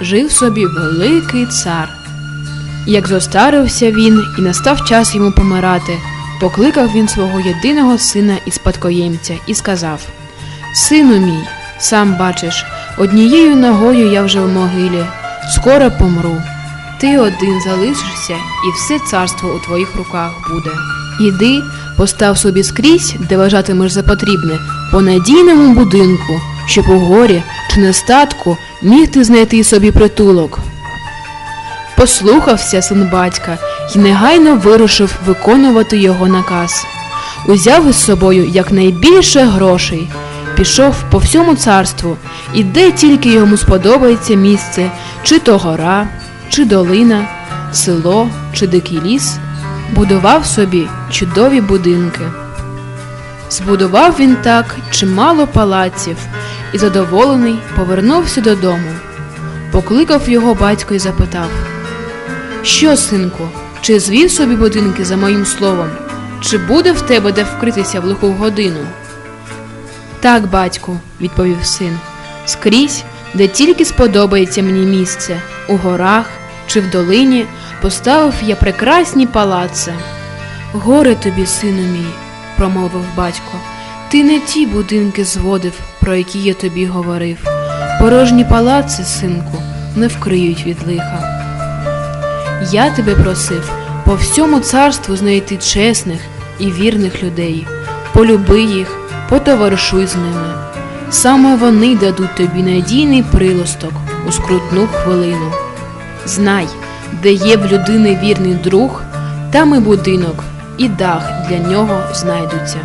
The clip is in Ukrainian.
жив собі великий цар. Як зостарився він і настав час йому помирати, покликав він свого єдиного сина і спадкоємця і сказав: Сину мій, сам бачиш, однією ногою я вже в могилі, скоро помру. Ти один залишишся, і все царство у твоїх руках буде. Іди, постав собі скрізь, де вважатимеш за потрібне, по надійному будинку, щоб у горі чи на статку міг ти знайти собі притулок. Послухався син батька і негайно вирушив виконувати його наказ. Узяв із собою якнайбільше грошей, пішов по всьому царству, і де тільки йому сподобається місце, чи то гора, чи долина, село, чи дикий ліс, будував собі чудові будинки. Збудував він так чимало палаців і задоволений повернувся додому. Покликав його батько і запитав Що, синку, чи звів собі будинки за моїм словом? Чи буде в тебе де вкритися в лиху годину? Так, батьку, відповів син, скрізь, де тільки сподобається мені місце, у горах чи в долині, поставив я прекрасні палаци. Горе тобі, сину мій, промовив батько, ти не ті будинки зводив, про які я тобі говорив. Порожні палаци, синку, не вкриють від лиха. Я тебе просив по всьому царству знайти чесних і вірних людей, полюби їх, потоваришуй з ними. Саме вони дадуть тобі надійний прилосток у скрутну хвилину. Знай, де є в людини вірний друг, там і будинок, і дах для нього знайдуться.